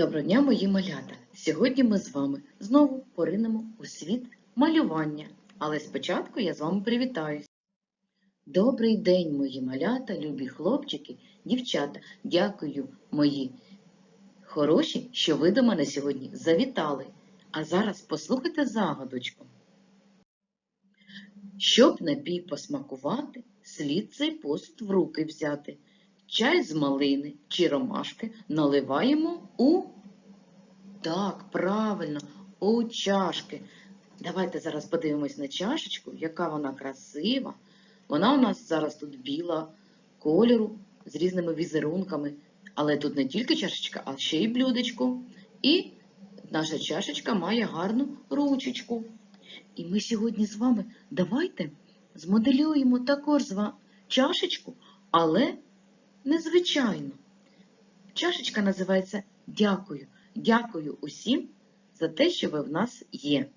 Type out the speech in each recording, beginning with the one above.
Доброго дня, мої малята! Сьогодні ми з вами знову поринемо у світ малювання. Але спочатку я з вами привітаюсь. Добрий день, мої малята, любі хлопчики, дівчата. Дякую, мої хороші, що ви до мене сьогодні завітали. А зараз послухайте загадочку. Щоб напій посмакувати, слід цей пост в руки взяти. Чай з малини чи ромашки наливаємо у. Так, правильно, у чашки. Давайте зараз подивимось на чашечку, яка вона красива. Вона у нас зараз тут біла кольору з різними візерунками. Але тут не тільки чашечка, а ще й блюдечко. І наша чашечка має гарну ручечку. І ми сьогодні з вами давайте змоделюємо також чашечку, але незвичайно. Чашечка називається Дякую. Дякую усім за те, що ви в нас є.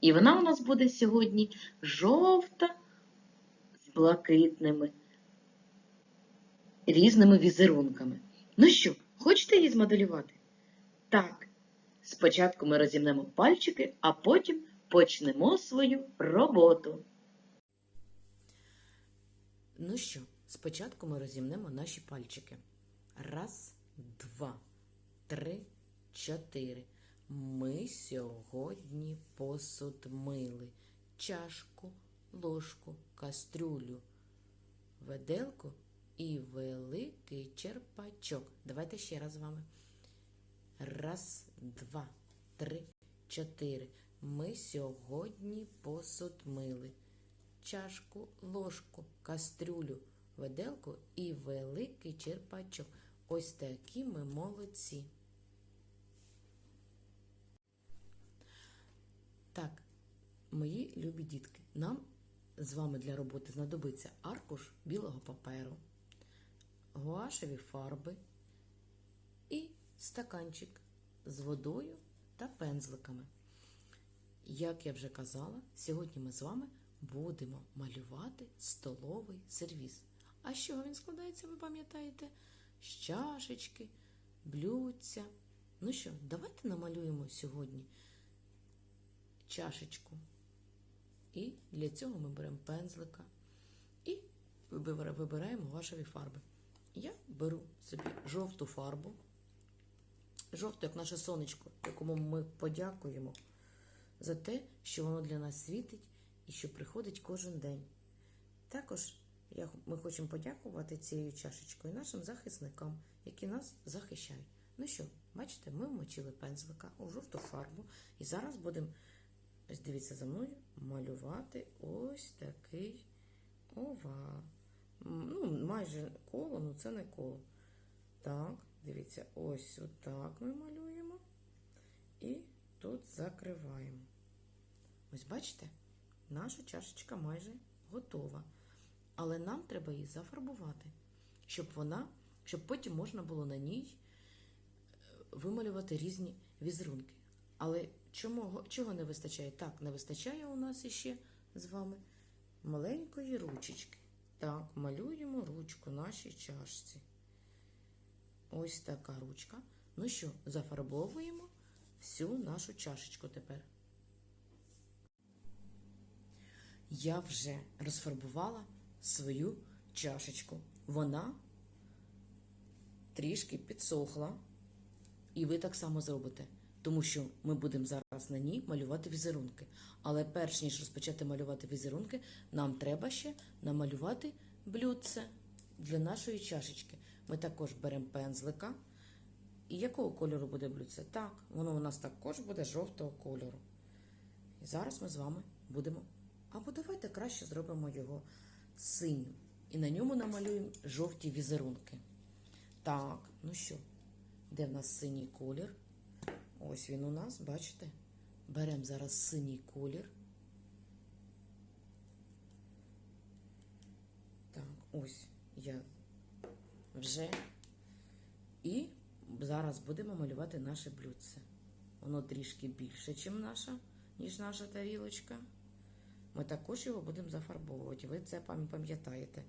І вона у нас буде сьогодні жовта з блакитними різними візерунками. Ну що, хочете її змоделювати? Так, спочатку ми розімнемо пальчики, а потім почнемо свою роботу. Ну що, спочатку ми розімнемо наші пальчики. Раз, два, три, чотири. Ми сьогодні посуд мили. Чашку, ложку, кастрюлю, веделку і великий черпачок. Давайте ще раз з вами. Раз, два, три, чотири. Ми сьогодні посуд мили. Чашку, ложку, кастрюлю, веделку і великий черпачок. Ось такі ми молодці. Так, мої любі дітки, нам з вами для роботи знадобиться аркуш білого паперу, гуашеві фарби і стаканчик з водою та пензликами. Як я вже казала, сьогодні ми з вами будемо малювати столовий сервіз. А з чого він складається, ви пам'ятаєте? З чашечки, блюдця. Ну що, давайте намалюємо сьогодні чашечку. І для цього ми беремо пензлика і вибираємо ваші фарби. Я беру собі жовту фарбу, жовту, як наше сонечко, якому ми подякуємо за те, що воно для нас світить і що приходить кожен день. Також ми хочемо подякувати цією чашечкою нашим захисникам, які нас захищають. Ну що, бачите, ми вмочили пензлика у жовту фарбу, і зараз будемо, дивіться за мною, малювати ось такий овал. Ну, майже коло, ну це не коло. Так, дивіться, ось отак ми малюємо. І тут закриваємо. Ось бачите, наша чашечка майже готова. Але нам треба її зафарбувати, щоб вона, щоб потім можна було на ній вималювати різні візерунки. Але чому, чого не вистачає? Так, не вистачає у нас іще з вами маленької ручечки. Так, малюємо ручку нашій чашці. Ось така ручка. Ну що, зафарбовуємо всю нашу чашечку тепер. Я вже розфарбувала свою чашечку. Вона трішки підсохла, і ви так само зробите, тому що ми будемо зараз на ній малювати візерунки. Але перш ніж розпочати малювати візерунки, нам треба ще намалювати блюдце для нашої чашечки. Ми також беремо пензлика. І якого кольору буде блюдце? Так, воно у нас також буде жовтого кольору. І зараз ми з вами будемо. Або давайте краще зробимо його синім. І на ньому намалюємо жовті візерунки. Так, ну що, де в нас синій колір? Ось він у нас, бачите? Беремо зараз синій колір. Так, ось я вже. І зараз будемо малювати наше блюдце. Воно трішки більше, ніж наша, ніж наша тарілочка. Ми також його будемо зафарбовувати. Ви це пам'ятаєте.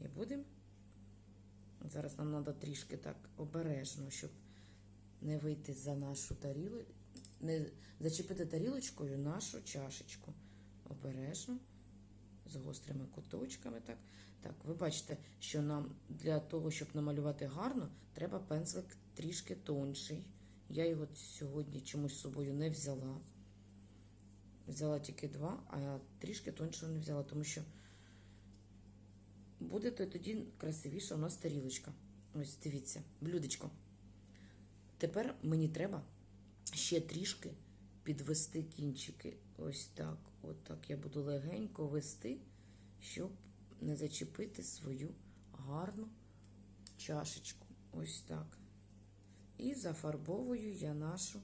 І будемо. Зараз нам треба трішки так обережно, щоб не вийти за нашу тарілу, не зачепити тарілочкою нашу чашечку. Обережно, з гострими куточками. Так, так, ви бачите, що нам для того, щоб намалювати гарно, треба пензлик трішки тонший. Я його сьогодні чомусь з собою не взяла. Взяла тільки два, а трішки тоншого не взяла, тому що буде то тоді красивіша у нас тарілочка. Ось дивіться, блюдечко. Тепер мені треба ще трішки підвести кінчики. Ось так. От так я буду легенько вести, щоб не зачепити свою гарну чашечку. Ось так. І зафарбовую я нашу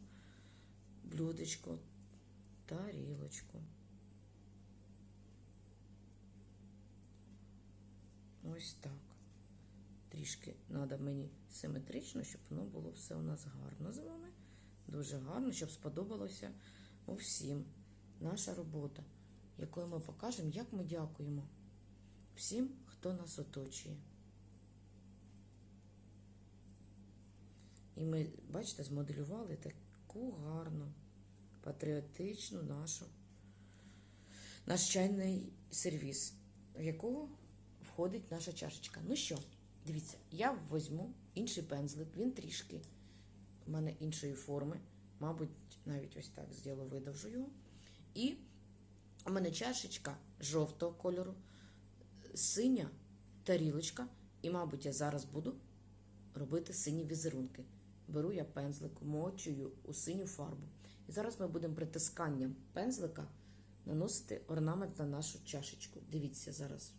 блюдечко, тарілочку. Ось так. Трішки треба мені симетрично, щоб воно було все у нас гарно з вами. Дуже гарно, щоб сподобалося усім наша робота, якою ми покажемо, як ми дякуємо всім, хто нас оточує. І ми, бачите, змоделювали таку гарну, патріотичну нашу наш чайний сервіс, в якого входить наша чашечка. Ну що, дивіться, я візьму інший пензлик, він трішки у мене іншої форми. Мабуть, навіть ось так зроблю, видовжу його. І у мене чашечка жовтого кольору, синя тарілочка. І, мабуть, я зараз буду робити сині візерунки. Беру я пензлик, мочую у синю фарбу. Зараз ми будемо притисканням пензлика наносити орнамент на нашу чашечку. Дивіться зараз.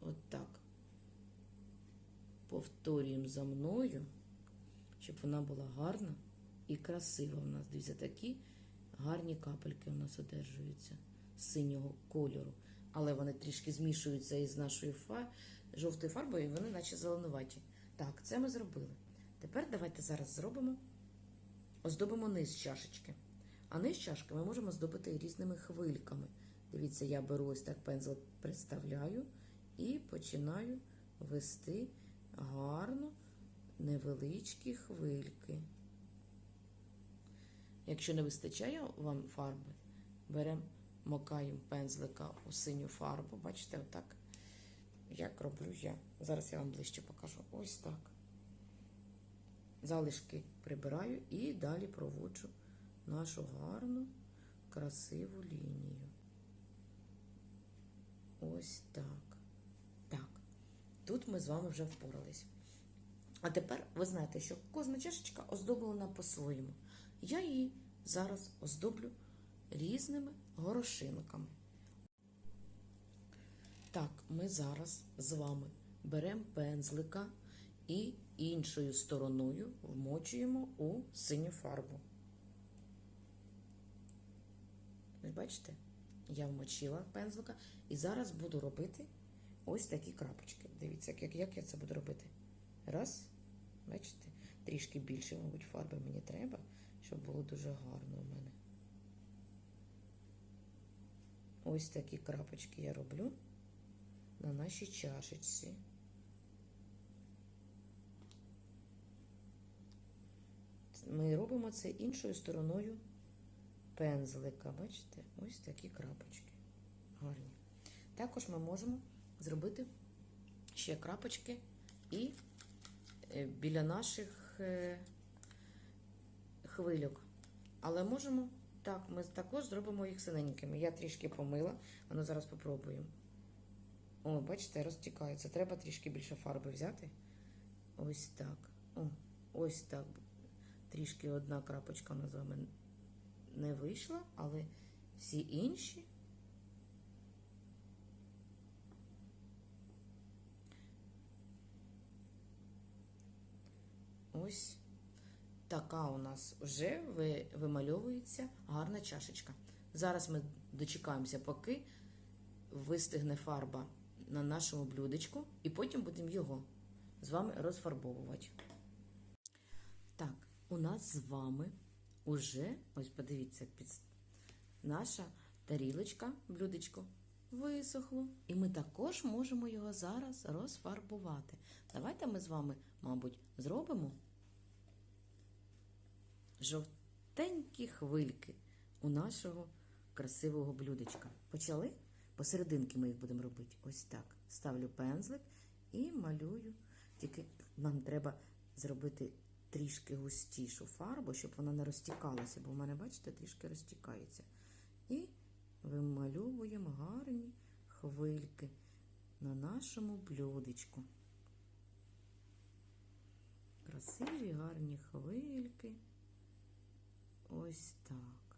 От так. Повторюємо за мною, щоб вона була гарна і красива у нас. Дивіться, такі гарні капельки у нас одержуються синього кольору. Але вони трішки змішуються із нашою фа... жовтою фарбою, і вони наче зеленуваті. Так, це ми зробили. Тепер давайте зараз зробимо, оздобимо низ чашечки. А низ чашки ми можемо здобити різними хвильками. Дивіться, я беру ось так пензл, представляю і починаю вести гарно невеличкі хвильки. Якщо не вистачає вам фарби, беремо, макаємо пензлика у синю фарбу. Бачите, отак, як роблю я. Зараз я вам ближче покажу. Ось так. Залишки прибираю і далі проводжу нашу гарну, красиву лінію. Ось так. Так. Тут ми з вами вже впорались. А тепер ви знаєте, що кожна чашечка оздоблена по-своєму. Я її зараз оздоблю різними горошинками. Так, ми зараз з вами беремо пензлика і іншою стороною вмочуємо у синю фарбу. Ви бачите? Я вмочила пензлика і зараз буду робити ось такі крапочки. Дивіться, як, як я це буду робити. Раз, бачите, трішки більше, мабуть, фарби мені треба, щоб було дуже гарно у мене. Ось такі крапочки я роблю на нашій чашечці. Ми робимо це іншою стороною пензлика. Бачите? Ось такі крапочки. Гарні. Також ми можемо зробити ще крапочки і е, біля наших е, хвильок. Але можемо, так, ми також зробимо їх синенькими. Я трішки помила, а ну зараз попробуємо. О, бачите, розтікається. Треба трішки більше фарби взяти. Ось так. О, ось так. Трішки одна крапочка у нас з вами не вийшла, але всі інші. Ось така у нас вже вимальовується гарна чашечка. Зараз ми дочекаємося, поки вистигне фарба на нашому блюдечку, і потім будемо його з вами розфарбовувати. Так, у нас з вами уже, ось подивіться, під наша тарілочка, блюдечко висохло. І ми також можемо його зараз розфарбувати. Давайте ми з вами, мабуть, зробимо жовтенькі хвильки у нашого красивого блюдечка. Почали? Посерединки ми їх будемо робити. Ось так. Ставлю пензлик і малюю. Тільки нам треба зробити трішки густішу фарбу, щоб вона не розтікалася, бо в мене, бачите, трішки розтікається. І вимальовуємо гарні хвильки на нашому блюдечку. Красиві гарні хвильки. Ось так.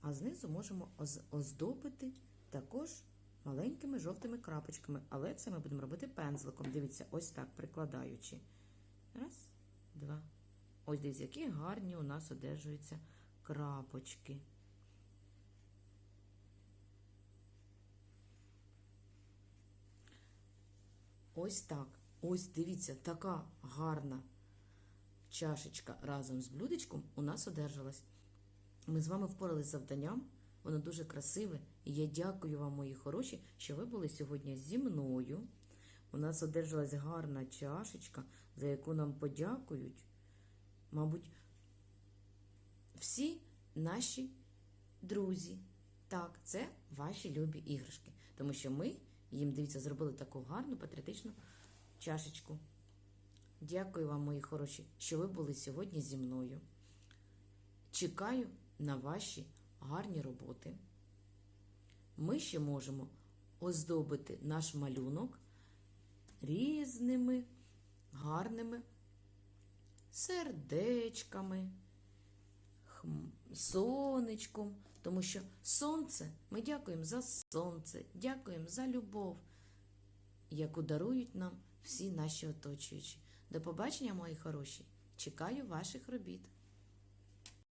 А знизу можемо оз- оздобити також маленькими жовтими крапочками, але це ми будемо робити пензликом. Дивіться, ось так, прикладаючи. Раз, два. Ось дивіться, які гарні у нас одержуються крапочки. Ось так. Ось дивіться, така гарна чашечка разом з блюдечком у нас одержалась. Ми з вами впоралися з завданням. Воно дуже красиве. І я дякую вам, мої хороші, що ви були сьогодні зі мною. У нас одержалась гарна чашечка, за яку нам подякують, мабуть, всі наші друзі. Так, це ваші любі іграшки. Тому що ми їм, дивіться, зробили таку гарну патріотичну чашечку. Дякую вам, мої хороші, що ви були сьогодні зі мною. Чекаю на ваші гарні роботи. Ми ще можемо оздобити наш малюнок різними гарними сердечками, сонечком, тому що сонце, ми дякуємо за сонце, дякуємо за любов, яку дарують нам всі наші оточуючі. До побачення, мої хороші! Чекаю ваших робіт.